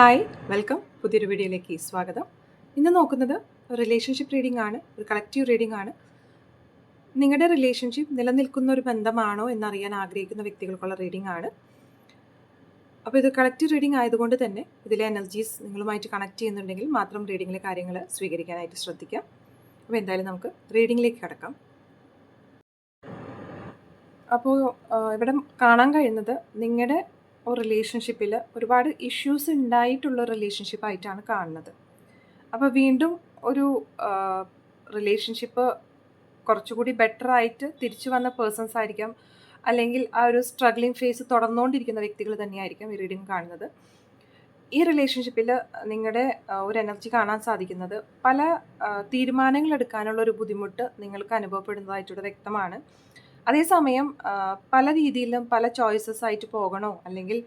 Hi welcome. പുതിയൊരു വീഡിയോയിലേക്ക് സ്വാഗതം. ഇന്ന് നോക്കുന്നത് റിലേഷൻഷിപ്പ് റീഡിംഗ് ആണ് ഒരു കളക്റ്റീവ് റീഡിംഗ് ആണ്. നിങ്ങളുടെ റിലേഷൻഷിപ്പ് നിലനിൽക്കുന്ന ഒരു ബന്ധമാണോ എന്നറിയാൻ ആഗ്രഹിക്കുന്ന വ്യക്തികൾക്കുള്ള റീഡിംഗ് ആണ്. അപ്പോൾ ഇത് കളക്റ്റീവ് റീഡിംഗ് ആയതുകൊണ്ട് തന്നെ ഇതിലെ എനർജീസ് നിങ്ങളുമായിട്ട് കണക്ട് ചെയ്യുന്നുണ്ടെങ്കിൽ മാത്രം റീഡിങ്ങിലെ കാര്യങ്ങൾ സ്വീകരിക്കാനായിട്ട് ശ്രദ്ധിക്കാം. അപ്പോൾ എന്തായാലും നമുക്ക് റീഡിങ്ങിലേക്ക് കിടക്കാം. അപ്പോൾ ഇവിടെ കാണാൻ കഴിയുന്നത് നിങ്ങളുടെ റിലേഷൻഷിപ്പിൽ ഒരുപാട് ഇഷ്യൂസ് ഉണ്ടായിട്ടുള്ള റിലേഷൻഷിപ്പ് ആയിട്ടാണ് കാണുന്നത്. അപ്പോൾ വീണ്ടും ഒരു റിലേഷൻഷിപ്പ് കുറച്ചുകൂടി ബെറ്റർ ആയിട്ട് തിരിച്ചു വന്ന പേഴ്സൺസ് ആയിരിക്കാം. അല്ലെങ്കിൽ ആ ഒരു സ്ട്രഗ്ലിംഗ് ഫേസ് തുടർന്നുകൊണ്ടിരിക്കുന്ന വ്യക്തികൾ തന്നെയായിരിക്കും ഈ റീഡിങ് കാണുന്നത്. ഈ റിലേഷൻഷിപ്പിൽ നിങ്ങളുടെ ഒരു എനർജി കാണാൻ സാധിക്കുന്നത് പല തീരുമാനങ്ങൾ എടുക്കാനുള്ള ഒരു ബുദ്ധിമുട്ട് നിങ്ങൾക്ക് അനുഭവപ്പെടുന്നതായിട്ടൂടെ വ്യക്തമാണ്. അതേസമയം പല രീതിയിലും പല ചോയ്സസ് ആയിട്ട് പോകണോ? അല്ലെങ്കിൽ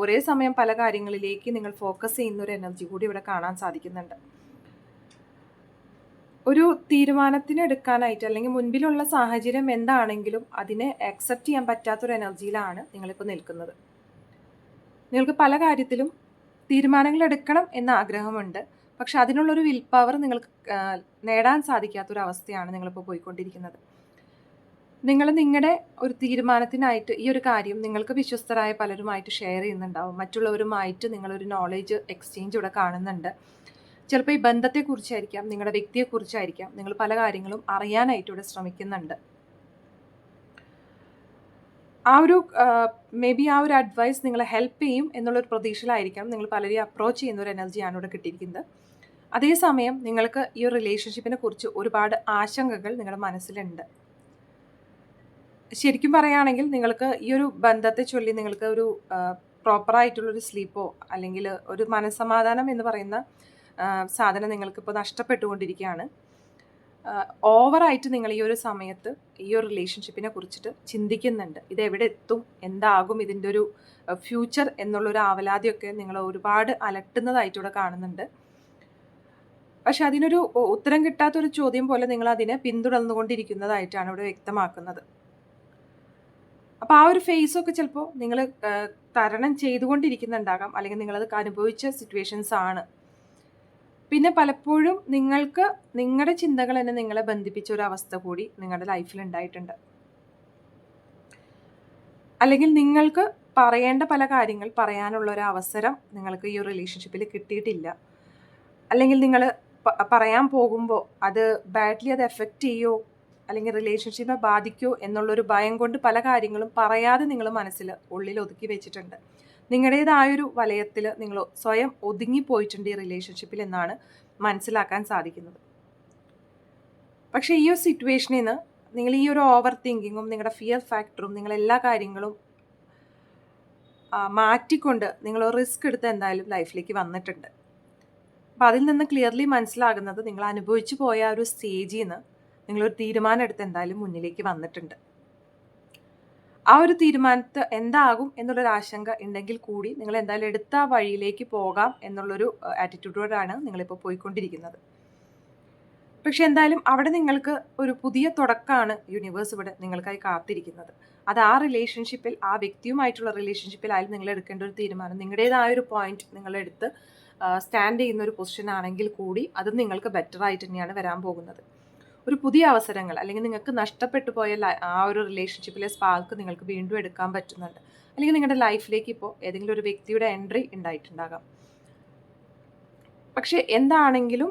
ഒരേ സമയം പല കാര്യങ്ങളിലേക്ക് നിങ്ങൾ ഫോക്കസ് ചെയ്യുന്ന ഒരു എനർജി കൂടി ഇവിടെ കാണാൻ സാധിക്കുന്നുണ്ട്. ഒരു തീരുമാനത്തിന് എടുക്കാനായിട്ട് അല്ലെങ്കിൽ മുൻപിലുള്ള സാഹചര്യം എന്താണെങ്കിലും അതിനെ അക്സെപ്റ്റ് ചെയ്യാൻ പറ്റാത്തൊരു എനർജിയിലാണ് നിങ്ങളിപ്പോൾ നിൽക്കുന്നത്. നിങ്ങൾക്ക് പല കാര്യത്തിലും തീരുമാനങ്ങൾ എടുക്കണം എന്ന ആഗ്രഹമുണ്ട്. പക്ഷെ അതിനുള്ളൊരു വിൽ പവർ നിങ്ങൾക്ക് നേടാൻ സാധിക്കാത്തൊരവസ്ഥയാണ് നിങ്ങളിപ്പോൾ പോയിക്കൊണ്ടിരിക്കുന്നത്. നിങ്ങൾ നിങ്ങളുടെ ഒരു തീരുമാനത്തിനായിട്ട് ഈ ഒരു കാര്യം നിങ്ങൾക്ക് വിശ്വസ്തരായ പലരുമായിട്ട് ഷെയർ ചെയ്യുന്നുണ്ടാവും. മറ്റുള്ളവരുമായിട്ട് നിങ്ങളൊരു നോളേജ് എക്സ്ചേഞ്ച് ഇവിടെ കാണുന്നുണ്ട്. ചിലപ്പോൾ ഈ ബന്ധത്തെക്കുറിച്ചായിരിക്കാം നിങ്ങളുടെ വ്യക്തിയെക്കുറിച്ചായിരിക്കാം നിങ്ങൾ പല കാര്യങ്ങളും അറിയാനായിട്ട് ഇവിടെ ശ്രമിക്കുന്നുണ്ട്. ആ ഒരു മേ ബി ആ ഒരു അഡ്വൈസ് നിങ്ങളെ ഹെൽപ്പ് ചെയ്യും എന്നുള്ളൊരു പ്രതീക്ഷയിലായിരിക്കാം നിങ്ങൾ പലരെയും അപ്രോച്ച് ചെയ്യുന്ന ഒരു എനർജിയാണ് ഇവിടെ കിട്ടിയിരിക്കുന്നത്. അതേസമയം നിങ്ങൾക്ക് ഈ ഒരു റിലേഷൻഷിപ്പിനെ കുറിച്ച് ഒരുപാട് ആശങ്കകൾ നിങ്ങളുടെ മനസ്സിലുണ്ട്. ശരിക്കും പറയുകയാണെങ്കിൽ നിങ്ങൾക്ക് ഈ ഒരു ബന്ധത്തെ ചൊല്ലി നിങ്ങൾക്ക് ഒരു പ്രോപ്പറായിട്ടുള്ളൊരു സ്ലീപ്പോ അല്ലെങ്കിൽ ഒരു മനസ്സമാധാനം എന്ന് പറയുന്ന സാധനം നിങ്ങൾക്കിപ്പോൾ നഷ്ടപ്പെട്ടുകൊണ്ടിരിക്കുകയാണ്. ഓവറായിട്ട് നിങ്ങൾ ഈ ഒരു സമയത്ത് ഈ ഒരു റിലേഷൻഷിപ്പിനെ കുറിച്ചിട്ട് ചിന്തിക്കുന്നുണ്ട്. ഇത് എവിടെ എത്തും? എന്താകും? ഇതിന്റെ ഒരു ഫ്യൂച്ചർ എന്നുള്ളൊരു ആവലാതിയൊക്കെ നിങ്ങൾ ഒരുപാട് അലട്ടുന്നതായിട്ടൂടെ കാണുന്നുണ്ട്. പക്ഷെ അതിനൊരു ഉത്തരം കിട്ടാത്തൊരു ചോദ്യം പോലെ നിങ്ങൾ അതിനെ പിന്തുടർന്നുകൊണ്ടിരിക്കുന്നതായിട്ടാണ് ഇവിടെ വ്യക്തമാക്കുന്നത്. അപ്പോൾ ആ ഒരു ഫേസൊക്കെ ചിലപ്പോൾ നിങ്ങൾ തരണം ചെയ്തുകൊണ്ടിരിക്കുന്നുണ്ടാകാം. അല്ലെങ്കിൽ നിങ്ങളത് അനുഭവിച്ച സിറ്റുവേഷൻസ് ആണ്. പിന്നെ പലപ്പോഴും നിങ്ങൾക്ക് നിങ്ങളുടെ ചിന്തകൾ തന്നെ നിങ്ങളെ ബന്ധിപ്പിച്ച ഒരു അവസ്ഥ കൂടി നിങ്ങളുടെ ലൈഫിൽ ഉണ്ടായിട്ടുണ്ട്. അല്ലെങ്കിൽ നിങ്ങൾക്ക് പറയേണ്ട പല കാര്യങ്ങൾ പറയാനുള്ള ഒരു അവസരം നിങ്ങൾക്ക് ഈ റിലേഷൻഷിപ്പിൽ കിട്ടിയിട്ടില്ല. അല്ലെങ്കിൽ നിങ്ങൾ പറയാൻ പോകുമ്പോൾ അത് ബാഡ്ലി അത് എഫക്റ്റ് ചെയ്യോ? അല്ലെങ്കിൽ റിലേഷൻഷിപ്പിനെ ബാധിക്കോ എന്നുള്ളൊരു ഭയം കൊണ്ട് പല കാര്യങ്ങളും പറയാതെ നിങ്ങൾ മനസ്സിൽ ഉള്ളിൽ ഒതുക്കി വെച്ചിട്ടുണ്ട്. നിങ്ങളുടേതായൊരു വലയത്തിൽ നിങ്ങൾ സ്വയം ഒതുങ്ങിപ്പോയിട്ടുണ്ട് ഈ റിലേഷൻഷിപ്പിൽ എന്നാണ് മനസ്സിലാക്കാൻ സാധിക്കുന്നത്. പക്ഷേ ഈ ഒരു സിറ്റുവേഷനിൽ നിന്ന് നിങ്ങൾ ഈ ഒരു ഓവർ തിങ്കിങ്ങും നിങ്ങളുടെ ഫിയർ ഫാക്ടറും നിങ്ങൾ എല്ലാ കാര്യങ്ങളും മാറ്റിക്കൊണ്ട് നിങ്ങൾ റിസ്ക് എടുത്ത് എന്തായാലും ലൈഫിലേക്ക് വന്നിട്ടുണ്ട്. അപ്പം അതിൽ നിന്ന് ക്ലിയർലി മനസ്സിലാകുന്നത് നിങ്ങൾ അനുഭവിച്ചു പോയ ഒരു സ്റ്റേജിൽ നിന്ന് നിങ്ങളൊരു തീരുമാനം എടുത്ത് എന്തായാലും മുന്നിലേക്ക് വന്നിട്ടുണ്ട്. ആ ഒരു തീരുമാനത്ത് എന്താകും എന്നുള്ളൊരു ആശങ്ക ഉണ്ടെങ്കിൽ കൂടി നിങ്ങൾ എന്തായാലും എടുത്ത വഴിയിലേക്ക് പോകാം എന്നുള്ളൊരു ആറ്റിറ്റ്യൂഡോടാണ് നിങ്ങളിപ്പോൾ പോയിക്കൊണ്ടിരിക്കുന്നത്. പക്ഷെ എന്തായാലും അവിടെ നിങ്ങൾക്ക് ഒരു പുതിയ തുടക്കമാണ് യൂണിവേഴ്സ് ഇവിടെ നിങ്ങൾക്കായി കാത്തിരിക്കുന്നത്. അത് ആ റിലേഷൻഷിപ്പിൽ ആ വ്യക്തിയുമായിട്ടുള്ള റിലേഷൻഷിപ്പിലായാലും നിങ്ങൾ എടുക്കേണ്ട ഒരു തീരുമാനം നിങ്ങളുടേതായ ഒരു പോയിന്റ് നിങ്ങളെടുത്ത് സ്റ്റാൻഡ് ചെയ്യുന്ന ഒരു പൊസിഷൻ ആണെങ്കിൽ കൂടി അത് നിങ്ങൾക്ക് ബെറ്റർ ആയിട്ട് തന്നെയാണ് വരാൻ പോകുന്നത്. ഒരു പുതിയ അവസരങ്ങൾ അല്ലെങ്കിൽ നിങ്ങൾക്ക് നഷ്ടപ്പെട്ടു പോയ ആ ഒരു റിലേഷൻഷിപ്പിലെ സ്പാർക്ക് നിങ്ങൾക്ക് വീണ്ടും എടുക്കാൻ പറ്റുന്നുണ്ട്. അല്ലെങ്കിൽ നിങ്ങളുടെ ലൈഫിലേക്ക് ഇപ്പോൾ ഏതെങ്കിലും ഒരു വ്യക്തിയുടെ എൻട്രി ഉണ്ടായിട്ടുണ്ടാകാം. പക്ഷേ എന്താണെങ്കിലും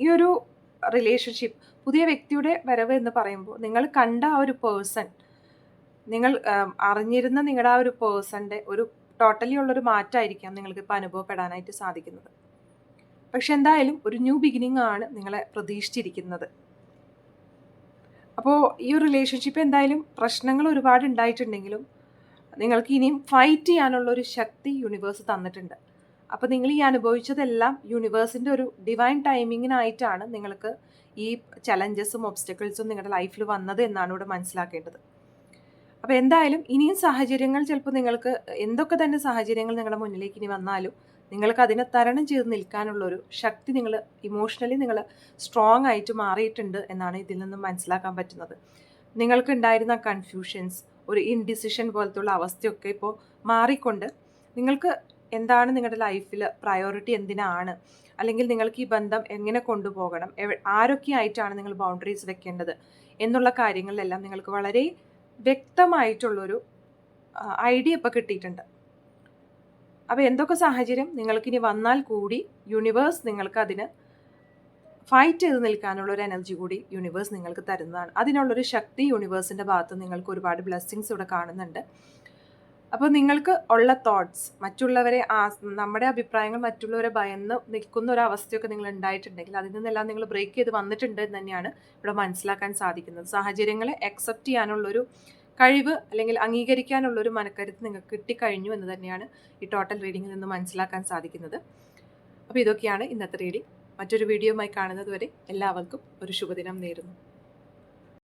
ഈ ഒരു റിലേഷൻഷിപ്പ് പുതിയ വ്യക്തിയുടെ വരവ് എന്ന് പറയുമ്പോൾ നിങ്ങൾ കണ്ട ആ ഒരു പേഴ്സൺ നിങ്ങൾ അറിഞ്ഞിരുന്ന നിങ്ങളുടെ ആ ഒരു പേഴ്സന്റെ ഒരു ടോട്ടലി ഉള്ളൊരു മാറ്റമായിരിക്കാം നിങ്ങൾക്ക് ഇപ്പോൾ അനുഭവപ്പെടാനായിട്ട് സാധിക്കുന്നത്. പക്ഷെ എന്തായാലും ഒരു ന്യൂ ബിഗിനിങ് ആണ് നിങ്ങളെ പ്രതീക്ഷിച്ചിരിക്കുന്നത്. അപ്പോൾ ഈ ഒരു റിലേഷൻഷിപ്പ് എന്തായാലും പ്രശ്നങ്ങൾ ഒരുപാട് ഉണ്ടായിട്ടുണ്ടെങ്കിലും നിങ്ങൾക്ക് ഇനിയും ഫൈറ്റ് ചെയ്യാനുള്ള ഒരു ശക്തി യൂണിവേഴ്സ് തന്നിട്ടുണ്ട്. അപ്പോൾ നിങ്ങൾ ഈ അനുഭവിച്ചതെല്ലാം യൂണിവേഴ്സിന്റെ ഒരു ഡിവൈൻ ടൈമിങ്ങിനായിട്ടാണ് നിങ്ങൾക്ക് ഈ ചലഞ്ചസും ഒബ്സ്റ്റക്കിൾസും നിങ്ങളുടെ ലൈഫിൽ വന്നത് എന്നാണ് ഇവിടെ മനസ്സിലാക്കേണ്ടത്. അപ്പോൾ എന്തായാലും ഇനിയും സാഹചര്യങ്ങൾ ചിലപ്പോൾ നിങ്ങൾക്ക് എന്തൊക്കെ തന്നെ സാഹചര്യങ്ങൾ നിങ്ങളുടെ മുന്നിലേക്ക് ഇനി വന്നാലും നിങ്ങൾക്ക് അതിനെ തരണം ചെയ്ത് നിൽക്കാനുള്ളൊരു ശക്തി നിങ്ങൾ ഇമോഷണലി നിങ്ങൾ സ്ട്രോങ് ആയിട്ട് മാറിയിട്ടുണ്ട് എന്നാണ് ഇതിൽ നിന്നും മനസ്സിലാക്കാൻ പറ്റുന്നത്. നിങ്ങൾക്ക് ഉണ്ടായിരുന്ന കൺഫ്യൂഷൻസ് ഒരു ഇൻഡിസിഷൻ പോലത്തുള്ള അവസ്ഥയൊക്കെ ഇപ്പോൾ മാറിക്കൊണ്ട് നിങ്ങൾക്ക് എന്താണ് നിങ്ങളുടെ ലൈഫിൽ പ്രയോറിറ്റി എന്തിനാണ്? അല്ലെങ്കിൽ നിങ്ങൾക്ക് ഈ ബന്ധം എങ്ങനെ കൊണ്ടുപോകണം? ആരൊക്കെ ആയിട്ടാണ് നിങ്ങൾ ബൗണ്ടറീസ് വെക്കേണ്ടത്? എന്നുള്ള കാര്യങ്ങളിലെല്ലാം നിങ്ങൾക്ക് വളരെ വ്യക്തമായിട്ടുള്ളൊരു ഐഡിയ ഇപ്പോൾ കിട്ടിയിട്ടുണ്ട്. അപ്പോൾ എന്തൊക്കെ സാഹചര്യം നിങ്ങൾക്കിനി വന്നാൽ കൂടി യൂണിവേഴ്സ് നിങ്ങൾക്ക് അതിന് ഫൈറ്റ് ചെയ്ത് നിൽക്കാനുള്ള ഒരു എനർജി കൂടി യൂണിവേഴ്സ് നിങ്ങൾക്ക് തരുന്നതാണ്. അതിനുള്ളൊരു ശക്തി യൂണിവേഴ്സിന്റെ ഭാഗത്ത് നിങ്ങൾക്ക് ഒരുപാട് ബ്ലെസ്സിങ്സ് ഇവിടെ കാണുന്നുണ്ട്. അപ്പോൾ നിങ്ങൾക്ക് ഉള്ള തോട്ട്സ് മറ്റുള്ളവരെ ആ നമ്മുടെ അഭിപ്രായങ്ങൾ മറ്റുള്ളവരെ ഭയന്ന് നിൽക്കുന്ന ഒരു അവസ്ഥയൊക്കെ നിങ്ങൾ ഉണ്ടായിട്ടുണ്ടെങ്കിൽ അതിൽ നിന്നെല്ലാം നിങ്ങൾ ബ്രേക്ക് ചെയ്ത് വന്നിട്ടുണ്ട് എന്ന് തന്നെയാണ് ഇവിടെ മനസ്സിലാക്കാൻ സാധിക്കുന്നത്. സാഹചര്യങ്ങളെ അക്സെപ്റ്റ് ചെയ്യാനുള്ളൊരു കഴിവ് അല്ലെങ്കിൽ അംഗീകരിക്കാനുള്ളൊരു മനക്കരുത്ത് നിങ്ങൾക്ക് കിട്ടിക്കഴിഞ്ഞു എന്ന് തന്നെയാണ് ഈ ടോട്ടൽ റീഡിങ്ങിൽ നിന്ന് മനസ്സിലാക്കാൻ സാധിക്കുന്നത്. അപ്പോൾ ഇതൊക്കെയാണ് ഇന്നത്തെ റീഡിംഗ് മറ്റൊരു വീഡിയോയുമായി കാണുന്നത് വരെ എല്ലാവർക്കും ഒരു ശുഭദിനം നേരുന്നു.